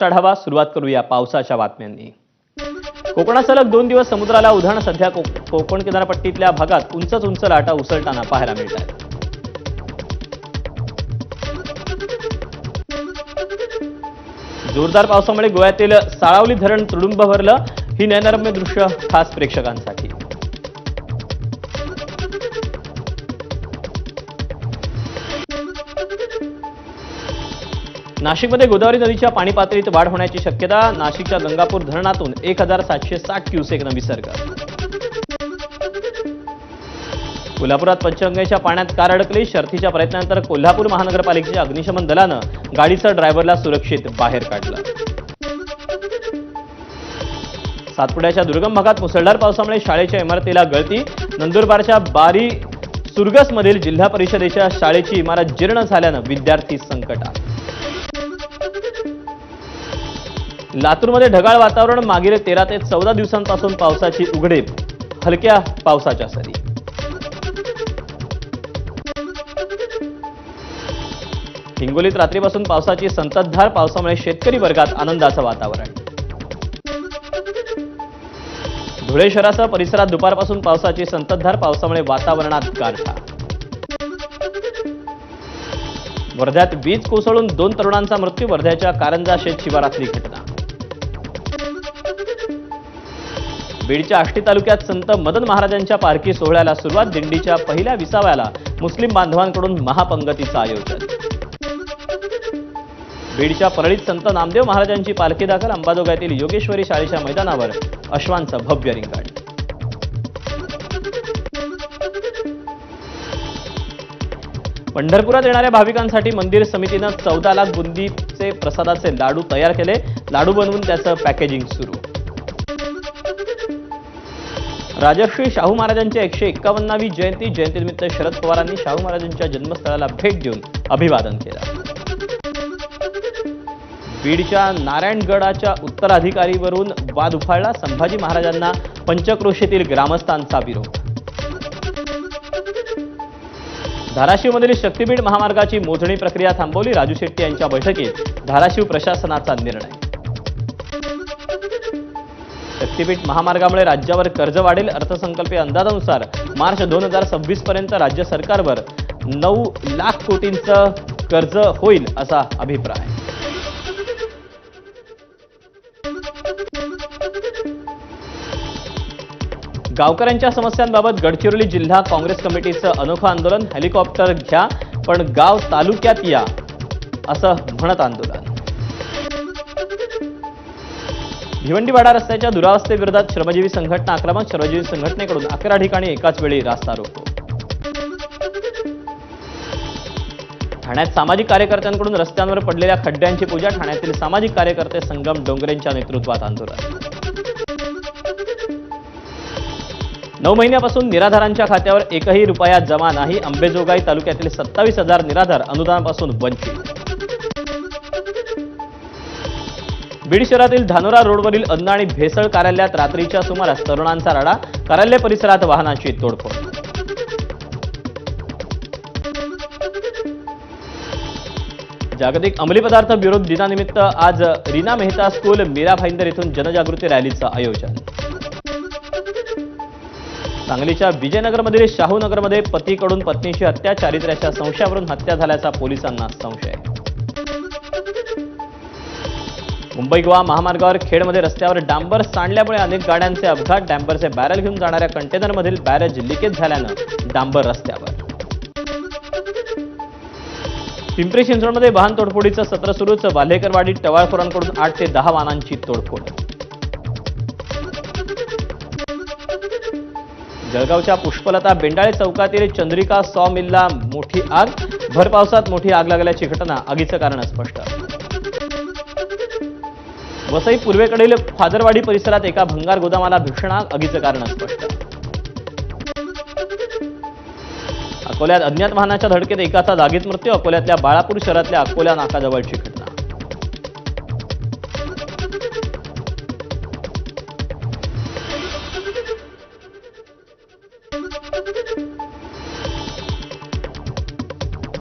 चढावा सुरुवात करूया पावसाच्या बातम्यांनी. कोकणात सलग दोन दिवस समुद्राला उधाण सध्या कोकण किनारपट्टीतल्या भागात उंचच उंच लाटा उसळताना पाहायला मिळत आहेत जोरदार पावसामुळे गोव्यातील साळावली धरण तुडुंब भरलं. ही नयनरम्य दृश्य खास प्रेक्षकांसाठी. नाशिकमध्ये गोदावरी नदीच्या पाणी पातळीत वाढ होण्याची शक्यता नाशिकच्या गंगापूर धरणातून एक हजार सातशे साठ क्युसेकनं विसर्ग कोल्हापुरात पंचगंगेच्या पाण्यात कार अडकली शर्थीच्या प्रयत्नानंतर कोल्हापूर महानगरपालिकेच्या अग्निशमन दलानं गाडीचा ड्रायव्हरला सुरक्षित बाहेर काढलं. सातपुड्याच्या दुर्गम भागात मुसळधार पावसामुळे शाळेच्या इमारतीला गळती नंदुरबारच्या बारी सुरगसमधील जिल्हा परिषदेच्या शाळेची इमारत जीर्ण झाल्यानं विद्यार्थी संकटात. लातूरमध्ये ढगाळ वातावरण मागील तेरा ते चौदा दिवसांपासून पावसाची उघडीप. हलक्या पावसाच्या सरी. हिंगोलीत रात्रीपासून पावसाची संततधार पावसामुळे शेतकरी वर्गात आनंदाचं वातावरण. धुळे शहरासह परिसरात दुपारपासून पावसाची संततधार पावसामुळे वातावरणात गारठा. वर्ध्यात वीज कोसळून दोन तरुणांचा मृत्यू वर्ध्याच्या कारंजा शेत शिवारातली घटना. बीडच्या आष्टी तालुक्यात संत मदन महाराजांच्या पालखी सोहळ्याला सुरुवात दिंडीच्या पहिल्या विसाव्याला मुस्लिम बांधवांकडून महापंगतीचं आयोजन. बीडच्या परळीत संत नामदेव महाराजांची पालखी दाखल अंबाजोगाईतील योगेश्वरी शाळेच्या मैदानावर अश्वांचं भव्य रिंगाण. पंढरपुरात येणाऱ्या भाविकांसाठी मंदिर समितीनं चौदा लाख बुंदीचे प्रसादाचे लाडू तयार केले. लाडू बनवून त्याचं पॅकेजिंग सुरू. राजश्री शाहू महाराजांची एकशे एक्कावन्नावी जयंती जयंतीनिमित्त शरद पवारांनी शाहू महाराजांच्या जन्मस्थळाला भेट देऊन अभिवादन केलं. बीडच्या नारायणगडाच्या उत्तराधिकारीवरून वाद उफाळला संभाजी महाराजांना पंचक्रोशीतील ग्रामस्थांचा विरोध. धाराशिवमधील शक्तीपीठ महामार्गाची मोजणी प्रक्रिया थांबवली राजू शेट्टी यांच्या बैठकीत धाराशिव प्रशासनाचा निर्णय. शक्तीपीठ महामार्गामुळे राज्यावर कर्ज वाढेल. अर्थसंकल्पीय अंदाजानुसार मार्च दोन हजार सव्वीस पर्यंत राज्य सरकारवर नऊ लाख कोटींचं कर्ज होईल असा अभिप्राय. गावकऱ्यांच्या समस्यांबाबत गडचिरोली जिल्हा काँग्रेस कमिटीचं अनोखं आंदोलन हेलिकॉप्टर घ्या पण गाव तालुक्यात या असं म्हणत आंदोलन. भिवंडीवाडा रस्त्याच्या दुरावस्थेविरोधात श्रमजीवी संघटना आक्रमक श्रमजीवी संघटनेकडून अकरा ठिकाणी एकाच वेळी रास्ता रोको. ठाण्यात सामाजिक कार्यकर्त्यांकडून रस्त्यांवर पडलेल्या खड्ड्यांची पूजा ठाण्यातील सामाजिक कार्यकर्ते संगम डोंगरेंच्या नेतृत्वात आंदोलन. नऊ महिन्यापासून निराधारांच्या खात्यावर एकही रुपया जमा नाही अंबेजोगाई तालुक्यातील सत्तावीस हजार निराधार अनुदानापासून वंचित. बीड शहरातील धानोरा रोडवरील अन्न आणि भेसळ कार्यालयात रात्रीच्या सुमारास तरुणांचा राडा कार्यालय परिसरात वाहनाची तोडफोड. जागतिक अंमली पदार्थ विरोध दिनानिमित्त आज रीना मेहता स्कूल मीरा भाईंदर येथून जनजागृती रॅलीचं आयोजन. सांगलीच्या विजयनगरमधील शाहूनगरमध्ये पतीकडून पत्नीची हत्या चारित्र्याच्या संशयावरून हत्या झाल्याचा पोलिसांना संशय. मुंबई गोवा महामार्गावर खेडमध्ये रस्त्यावर डांबर सांडल्यामुळे अनेक गाड्यांचे अपघात डॅम्बरचे बॅरल घेऊन जाणाऱ्या कंटेनरमधील बॅरेज लिकेज झाल्यानं डांबर रस्त्यावर. पिंपरी चिंचवडमध्ये वाहन तोडफोडीचं सत्र सुरूच. वाल्हेकरवाडी टवाळखोरांकडून आठ ते दहा वाहनांची तोडफोड. जळगावच्या पुष्पलता बेंडाळे चौकातील चंद्रिका सॉ मिलला मोठी आग. भर पावसात मोठी आग लागल्याची घटना आगीचं कारण स्पष्ट वसई पूर्वेकडील फादरवाडी परिसरात एका भंगार गोदामाला भीषण आग आगीचं कारण स्पष्ट. अकोल्यात अज्ञात वाहनाच्या धडकेत एकाचा जागीच मृत्यू अकोल्यातल्या बाळापूर शहरातल्या अकोल्या नाकाजवळची